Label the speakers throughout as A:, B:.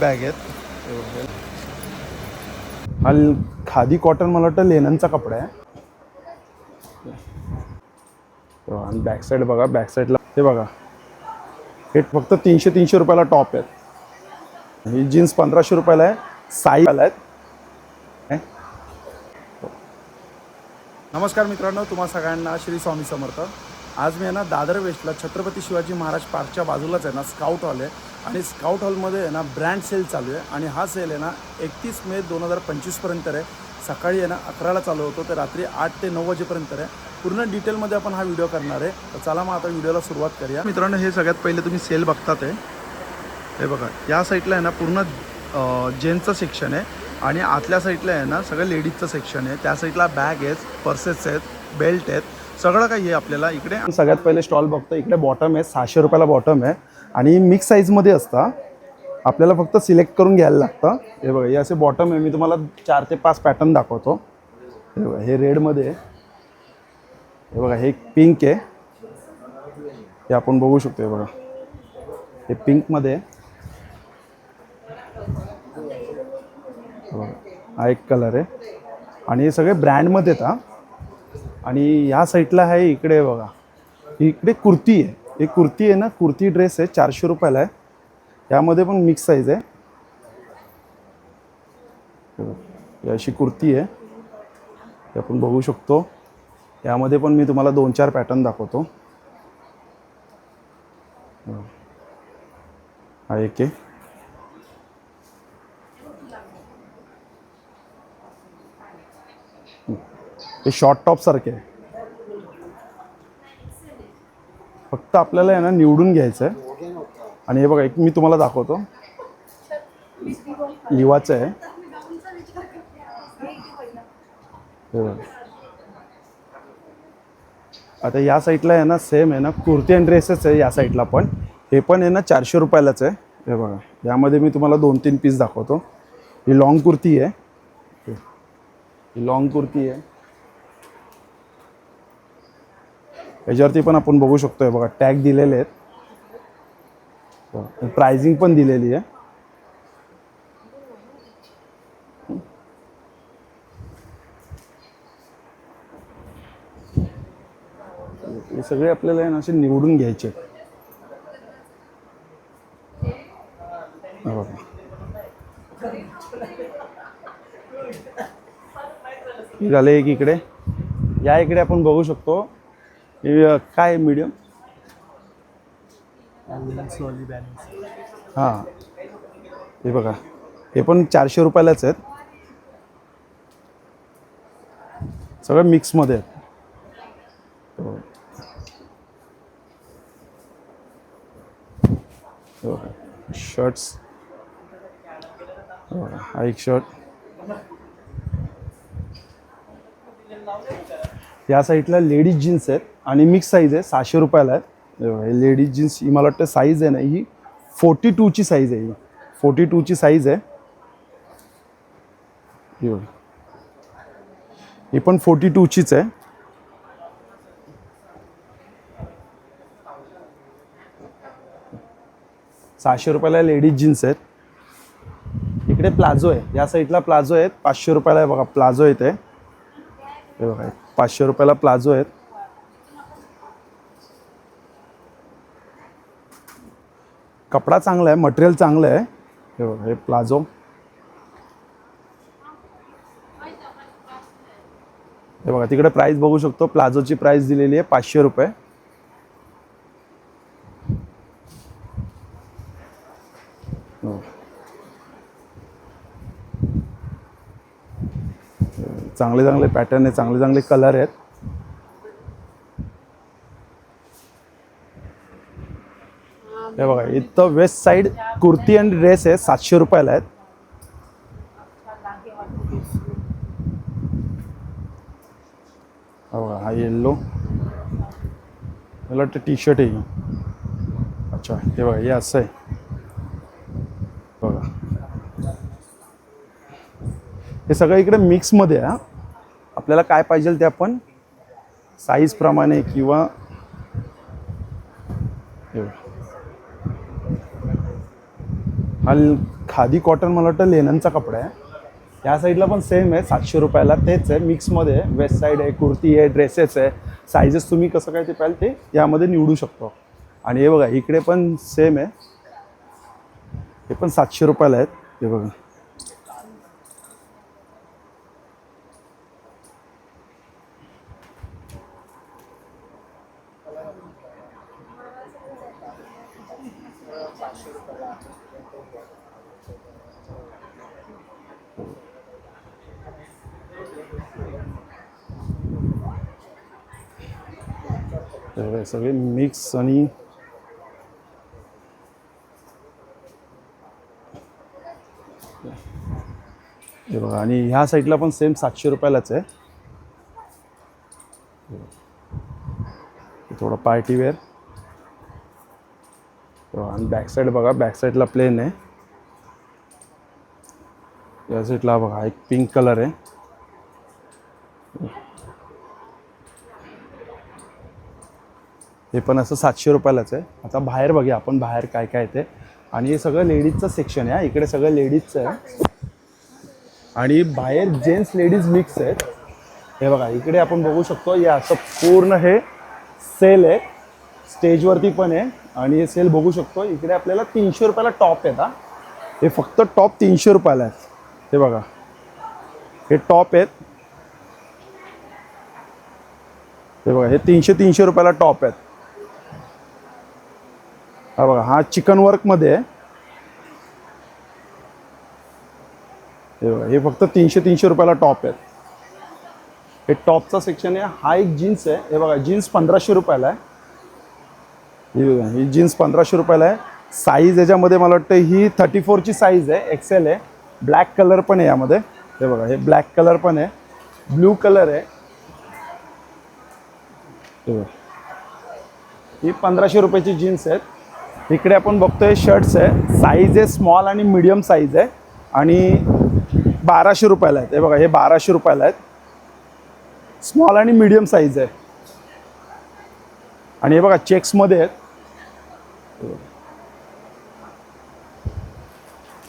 A: Bag आहेत. हा khadi cotton मला वाटतं लेननचा कपडा आहे. आणि बॅक साईड बघा बॅक साईडला हे बघा. हे फक्त तीनशे तीनशे रुपयाला टॉप आहेत. ही जीन्स पंधराशे रुपयाला आहे साईज आहेत. नमस्कार मित्रांनो तुम्हा सगळ्यांना श्री स्वामी समर्थ. आज मी आहे ना दादर वेस्टला छत्रपती शिवाजी महाराज पार्कच्या बाजूलाच आहे ना स्काउट हॉल आहे. आणि स्काउट हॉलमध्ये आहे ना ब्रँड सेल चालू आहे. आणि हा सेल आहे ना एकतीस मे दोन हजार पंचवीसपर्यंत आहे. सकाळी आहे ना अकराला चालू होतो तर रात्री आठ ते नऊ वाजेपर्यंत आहे. पूर्ण डिटेलमध्ये आपण हा व्हिडिओ करणार आहे. तर चला मग आता व्हिडिओला सुरुवात करूया. मित्रांनो हे सगळ्यात पहिले तुम्ही सेल बघतात आहे हे बघा या साईडला आहे ना पूर्ण जेंट्सचं सेक्शन आहे. आणि आतल्या साईडला आहे ना सगळं लेडीजचं सेक्शन आहे. त्या साईडला बॅग आहेत पर्सेस आहेत बेल्ट आहेत. सगळं काही आहे आपल्याला इकडे सगळ्यात पहिले स्टॉल बघतो इकडे बॉटम आहे सहाशे रुपयाला बॉटम आहे. आणि मिक्स साईजमध्ये असतं. आपल्याला फक्त सिलेक्ट करून घ्यायला लागतं. हे बघा हे असे बॉटम आहे. मी तुम्हाला चार ते पाच पॅटर्न दाखवतो. हे बघा हे रेडमध्ये आहे. हे बघा हे पिंक आहे. हे आपण बघू शकतो हे बघा. हे पिंकमध्ये आहे. हा एक कलर आहे. आणि हे सगळे ब्रँडमध्ये येतात आणि या साईडला आहे इकडे बघा. इकडे कुर्ती आहे. ही कुर्ती आहे ना कुर्ती ड्रेस आहे चारशे रुपयाला आहे. यामध्ये पण मिक्स साईज आहे. अशी कुर्ती आहे. हे आपण बघू शकतो. यामध्ये पण मी तुम्हाला दोन चार पॅटर्न दाखवतो. हा एक आहे. हे शॉर्ट टॉप सारखे. आहे फक्त आपल्याला आहे ना निवडून घ्यायचं आहे आणि हे बघा एक मी तुम्हाला दाखवतो. लिवाचं आहे. हे. बघा आता या साईडला आहे ना सेम आहे ना कुर्ती अँड ड्रेसेस आहे या साईडला पण. हे पण आहे ना चारशे रुपयालाच आहे. हे बघा यामध्ये मी तुम्हाला दोन तीन पीस दाखवतो. ही लॉंग कुर्ती आहे. ही. लॉंग कुर्ती आहे. याच्यावरती पण आपण बघू शकतोय बघा टॅग दिलेले आहेत. प्रायझिंग पण दिलेली आहे. हे सगळे आपल्याला आहे ना असे निवडून घ्यायचे आहेत. एक इकडे. या इकडे आपण बघू शकतो. काय मीडियम हां. हे बघा. हे पण चारशे रुपयालाच आहेत. सगळं मिक्समध्ये आहेत. शर्ट्स हे हा एक शर्ट या साईडला लेडीज जीन्स आहेत. आणि मिक्स साईज आहे सहाशे रुपयाला आहेत लेडीज जीन्स ही मला वाटतं साईज आहे ना ही फोर्टी टूची साईज आहे ही. फोर्टी टूची साईज आहे. ही ही पण फोर्टी टूचीच आहे. सहाशे रुपयाला लेडीज जीन्स आहेत. इकडे प्लाझो आहे. या साईडला प्लाझो आहेत. पाचशे रुपयाला आहे बघा प्लाझो येते हे बघा पाचशे रुपयाला प्लाझो आहेत. कपडा चांगला आहे मटेरियल चांगलं आहे. हे बघा हे प्लाझो. हे बघा तिकडे प्राईस बघू शकतो. प्लाझोची प्राईस दिलेली आहे पाचशे रुपये. हो. चांगले चांगले पॅटर्न आहे चांगले चांगले कलर आहेत. हे बघा इथं west side kurti and dress आहे सातशे रुपयाला आहेत. हा बघा हा येल्लो मला वाटतं टी शर्ट आहे अच्छा हे बघा हे असं आहे. बघा. हे सगळं इकडे मिक्समध्ये आहे आपल्याला काय पाहिजे ते आपण साईजप्रमाणे किंवा आणि हा खादी कॉटन मला वाटतं लेननचा कपडा आहे. या साईडला पण सेम आहे सातशे रुपयाला तेच आहे. मिक्समध्ये वेस्ट साईड आहे कुर्ती आहे ड्रेसेस आहे. साईजेस तुम्ही कसं काय ते पाहिजे ते यामध्ये निवडू शकतो. आणि हे बघा इकडे पण सेम आहे. हे पण सातशे रुपयाला आहेत. हे बघा. सगळे मिक्स आणि हे बघा आणि ह्या साईडला पण सेम सातशे रुपयालाच आहे. थोडं पार्टी वेअर आणि बॅक साईड बघा बॅक साईडला प्लेन आहे. या साईडला बघा एक पिंक कलर आहे. हे पण असं सातशे रुपयालाच आहे. आता बाहेर बघूया आपण बाहेर काय काय ते. आणि हे सगळं लेडीजचं सेक्शन आहे इकडे सगळं लेडीजचं आहे. आणि बाहेर जेंट्स लेडीज मिक्स आहेत हे बघा इकडे आपण बघू शकतो या असं पूर्ण हे सेल आहे. स्टेजवरती पण आहे. आणि हे सेल बघू शकतो. इकडे आपल्याला तीनशे रुपयाला टॉप आहेत हा. हे फक्त टॉप तीनशे रुपयाला आहेत. हे बघा. हे टॉप आहेत. हे बघा हे तीनशे तीनशे रुपयाला टॉप आहेत. हा बघा हा चिकन वर्कमध्ये आहे. हे बघा हे फक्त तीनशे तीनशे रुपयाला टॉप आहेत. हे टॉपचा सेक्शन आहे. हा एक जीन्स आहे. हे बघा जीन्स पंधराशे रुपयाला आहे. ही बघा ही जीन्स पंधराशे रुपयाला आहे. साईज याच्यामध्ये मला वाटतं ही थर्टी फोरची साईज आहे एक्सेल आहे. ब्लॅक कलर पण आहे यामध्ये. हे बघा हे ब्लॅक कलर पण आहे. ब्ल्यू कलर आहे. हे बघा. ही पंधराशे रुपयाची जीन्स आहेत इकडे आपण बघतोय शर्ट्स आहे. साईज आहे स्मॉल आणि मिडियम साईज आहे. आणि बाराशे रुपयाला आहेत. हे बघा हे बाराशे रुपयाला आहेत. स्मॉल आणि मिडियम साईज आहे. आणि हे बघा चेक्समध्ये आहेत.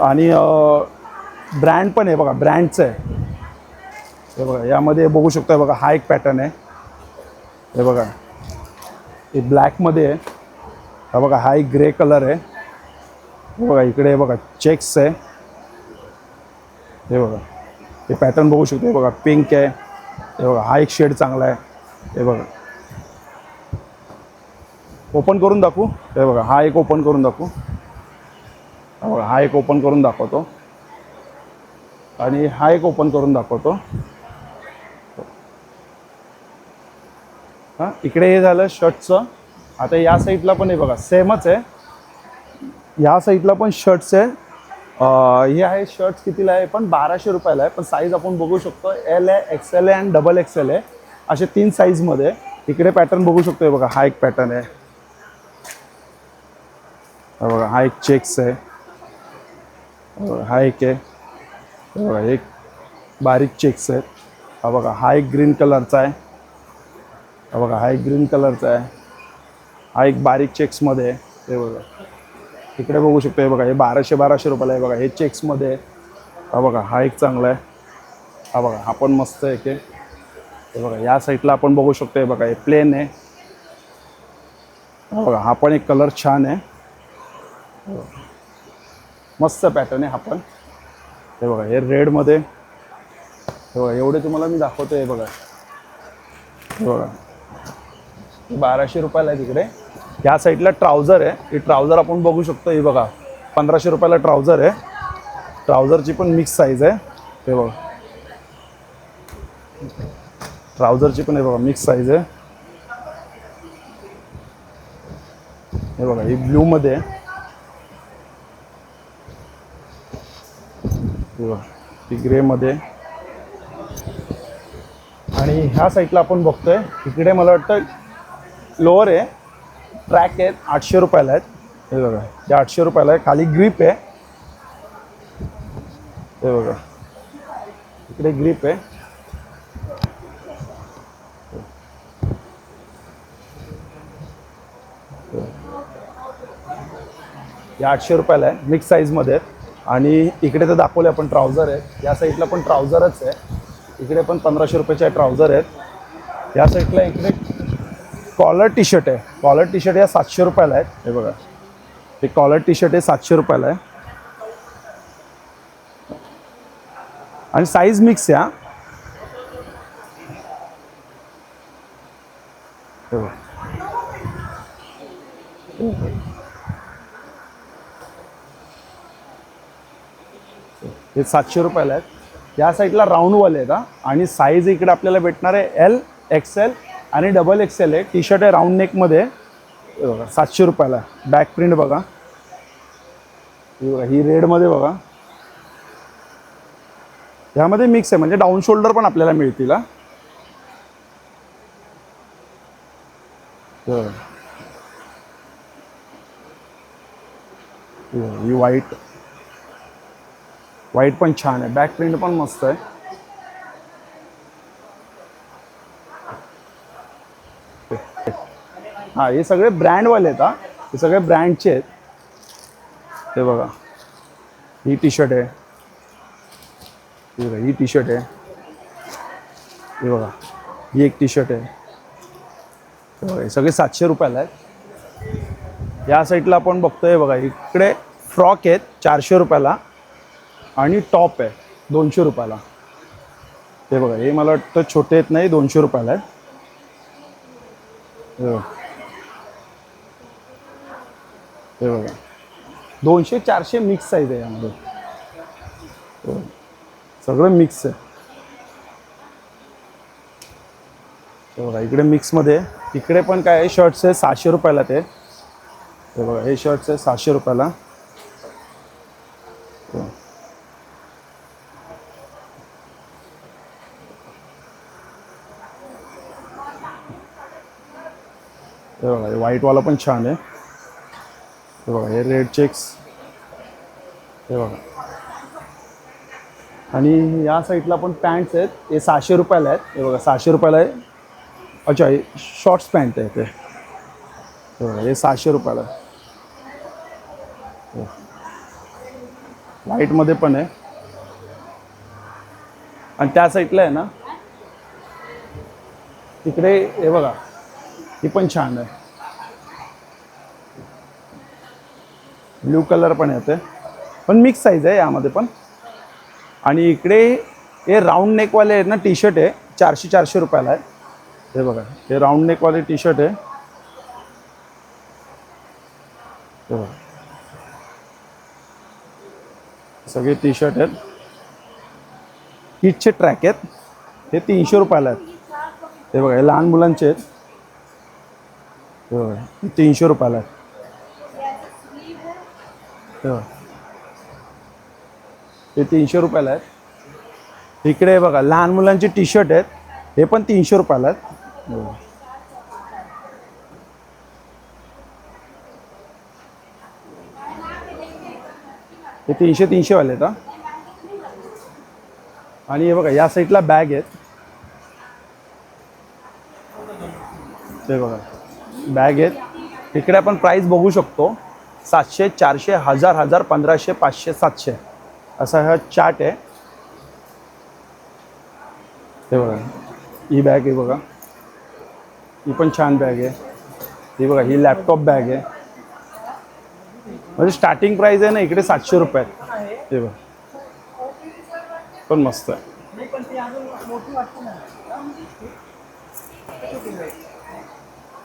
A: आणि ब्रँड पण आहे बघा ब्रँडचं आहे. हे बघा यामध्ये बघू शकतो बघा हा एक पॅटर्न आहे. हे बघा हे ब्लॅकमध्ये आहे. हा बघा हा एक ग्रे कलर आहे. हे बघा इकडे हे बघा चेक्स आहे. हे बघा हे पॅटर्न बघू शकतो हे बघा पिंक आहे. हे बघा हा एक शेड चांगला आहे. हे बघा. ओपन करून दाखवू. हे बघा हा एक ओपन करून दाखवू. हा बघा हा एक ओपन करून दाखवतो. आणि हा एक ओपन करून दाखवतो. हां इकडे हे झालं शर्टचं. आता या साईडला पण हे बघा सेमच आहे. या साईडला पण शर्ट्स आहे. हे आहे शर्ट्स कितीला आहे? पण बाराशे रुपयाला आहे. पण साईज आपण बघू शकतो एल आहे एक्सेल आहे आणि डबल एक्सेल आहे. असे तीन साईजमध्ये इकडे पॅटर्न बघू शकतो हे बघा हा एक पॅटर्न आहे. बघा हा एक चेक्स आहे. हा बघा, हा एक आहे. हे बघा एक बारीक चेक्स आहेत. हा बघा हा एक ग्रीन कलरचा आहे. हा बघा हा एक ग्रीन कलरचा आहे. हा एक बारीक चेक्समध्ये आहे. हे बघा. इकडे बघू शकतो हे बघा हे बाराशे बाराशे रुपयाला आहे. बघा हे चेक्समध्ये आहे. हा बघा हा एक चांगला आहे. हा बघा हा पण मस्त आहे की हे बघा या साईडला आपण बघू शकतो हे बघा हे प्लेन आहे. हा बघा हा पण एक कलर छान आहे. मस्त पॅटर्न आहे हा पण. हे बघा हे रेडमध्ये हे बघा एवढे तुम्हाला मी दाखवतो हे बघा. हे बघा. बाराशे रुपयाला आहे तिकडे. या साईडला ट्राउझर आहे. ही ट्राउझर आपण बघू शकतो हे बघा. पंधराशे रुपयाला ट्राउझर आहे. ट्राउझरची पण मिक्स साईज आहे. हे बघा. ट्राउझरची पण हे बघा मिक्स साईज आहे. हे बघा ही ब्ल्यूमध्ये आहे. बघा ती ग्रेमध्ये. आणि ह्या साईडला आपण बघतोय इकडे मला वाटतं लोअर आहे. ट्रॅक आहेत आठशे रुपयाला आहेत. हे बघा ते आठशे रुपयाला आहे. खाली ग्रीप आहे. हे बघा इकडे ग्रीप आहे. हे आठशे रुपयाला आहे मिक्स साईजमध्ये आहेत. आणि इकडे तर दाखवले आपण ट्राउझर आहे या साईडला पण ट्राउझरच आहे. इकडे पण पंधराशे रुपयाचे ट्राउझर आहेत. या साईडला इकडे कॉलर टी शर्ट आहे. कॉलर टी शर्ट या सातशे रुपयाला आहेत. हे बघा. हे कॉलर टी शर्ट आहे सातशे रुपयाला आहे. आणि साईज मिक्स या. हे बघा. हे सातशे रुपयाला आहेत. या साईडला राऊंडवाले आहेत हा. आणि साईज इकडे आपल्याला भेटणार आहे एल एक्सेल आणि डबल एक्सेल आहे. टी शर्ट आहे राऊंड नेकमध्ये सातशे रुपयाला बॅक प्रिंट बघा. ही रेडमध्ये बघा. ह्यामध्ये मिक्स आहे म्हणजे डाऊन शोल्डर पण आपल्याला मिळतील ही. व्हाईट व्हाईट पण छान आहे. बॅक प्रिंट पण मस्त आहे. हां हे सगळे ब्रँडवाले आहेत हा. हे सगळे ब्रँडचे आहेत. हे बघा. ही टी शर्ट आहे. ही बघा ही टी शर्ट आहे. हे बघा. ही एक टी शर्ट आहे बघा हे सगळे सातशे रुपयाला आहेत. या साईडला आपण बघतोय बघा. इकडे फ्रॉक आहेत चारशे रुपयाला. आणि टॉप आहे दोनशे रुपयाला. ते बघा हे मला वाटतं छोटे आहेत नाही दोनशे रुपयाला आहेत. हे बघा. बघा. दोनशे चारशे मिक्स साईज आहे यामध्ये. सगळं मिक्स आहे. ते बघा इकडे मिक्समध्ये इकडे पण काय आहे शर्ट्स आहे सहाशे रुपयाला ते. बघा हे शर्ट्स आहे सहाशे रुपयाला. हे बघा. हे व्हाईटवाला पण छान आहे. हे बघा हे रेड चेक्स हे बघा. आणि या साईडला पण पॅन्ट्स आहेत. हे सहाशे रुपयाला आहेत. हे बघा सहाशे रुपयाला आहे. अच्छा हे शॉर्ट्स पॅन्ट आहे ते हे बघा हे सहाशे रुपयाला आहे. हे. व्हाईटमध्ये पण आहे. आणि त्या साईडला आहे ना तिकडे हे बघा ही पण छान आहे. ब्ल्यू कलर पण येते पण मिक्स साईज आहे यामध्ये पण. आणि इकडे हे राऊंड नेकवाले आहेत ना टी शर्ट आहे. चारशे चारशे रुपयाला आहे. हे बघा हे राऊंड नेकवाले टी शर्ट आहे. हे बघा. सगळे टी शर्ट आहेत. किटचे ट्रॅक आहेत. हे तीनशे रुपयाला आहेत. हे बघा हे लहान मुलांचे आहेत. हो तीनशे रुपयाला आहेत हे तीनशे रुपयाला आहेत. इकडे बघा लहान मुलांचे टी शर्ट आहेत. हे पण तीनशे रुपयाला आहेत. हो हे तीनशे तीनशेवाले आहेत हा. आणि हे बघा या साईडला बॅग आहेत. ते बघा. बॅग आहेत. इकडे आपण प्राईस बघू शकतो. सातशे चारशे हजार हजार पंधराशे पाचशे सातशे. असा हा चार्ट आहे. हे बघा. ही बॅग आहे बघा. ही पण छान बॅग आहे. ही बघा ही लॅपटॉप बॅग आहे. म्हणजे स्टार्टिंग प्राईस आहे ना इकडे सातशे रुपये हे बघा. पण मस्त आहे.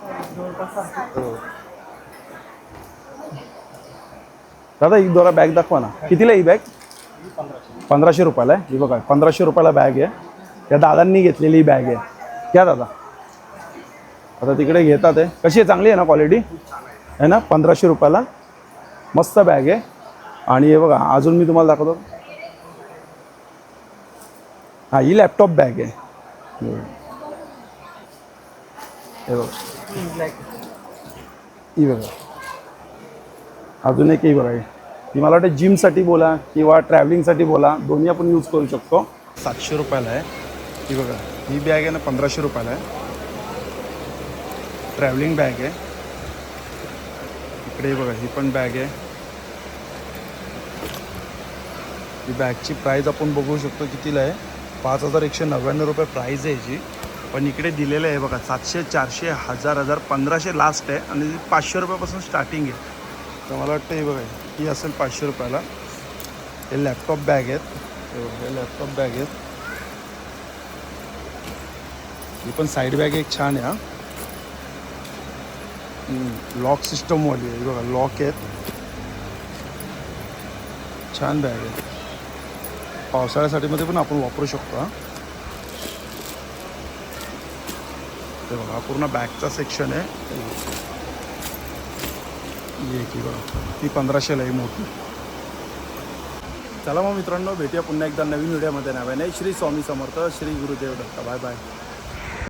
A: हो. दादा ही दोरा बॅग दाखवा ना. कितीला ही बॅग पंधराशे रुपयाला आहे. ही बघा पंधराशे रुपयाला बॅग आहे. या दादांनी घेतलेली ही बॅग आहे. घ्या दादा. आता तिकडे घेतात आहे कशी आहे? चांगली आहे ना क्वालिटी आहे ना? पंधराशे रुपयाला. मस्त बॅग आहे. आणि हे बघा अजून मी तुम्हाला दाखवतो. हां ही लॅपटॉप बॅग आहे. हे बघा. ही बघा. अजून एक बघा. ती मला वाटतं जिमसाठी बोला किंवा ट्रॅव्हलिंगसाठी बोला दोन्ही आपण यूज करू शकतो. सातशे रुपयाला आहे. ही बघा. ही बॅग आहे ना पंधराशे रुपयाला आहे. ट्रॅव्हलिंग बॅग आहे. इकडे बघा ही पण बॅग आहे. ही बॅगची प्राईज आपण बघू शकतो कितीला आहे. पाच हजार एकशे नव्याण्णव रुपये प्राईज आहे ह्याची पण इकडे दिलेलं आहे बघा सातशे चारशे हजार हजार पंधराशे लास्ट आहे आणि पाचशे रुपयापासून स्टार्टिंग आहे. तर मला वाटतं हे बघा ही असेल पाचशे रुपयाला. हे लॅपटॉप बॅग आहेत. हे बघा, हे लॅपटॉप बॅग आहेत. ही पण साईड बॅग एक छान आहे हा. लॉक सिस्टमवाली आहे. बघा लॉक आहेत. छान बॅग आहे पावसाळ्यासाठी मध्ये पण आपण वापरू शकतो हा. ते बघा हा पूर्ण बॅगचा सेक्शन आहे. ये की बघा ती पंधराशेला आहे मोठी. चला मग मित्रांनो भेटूया पुन्हा एकदा नवीन व्हिडिओमध्ये नव्याने श्री स्वामी समर्थ श्री गुरुदेव दत्त. Bye bye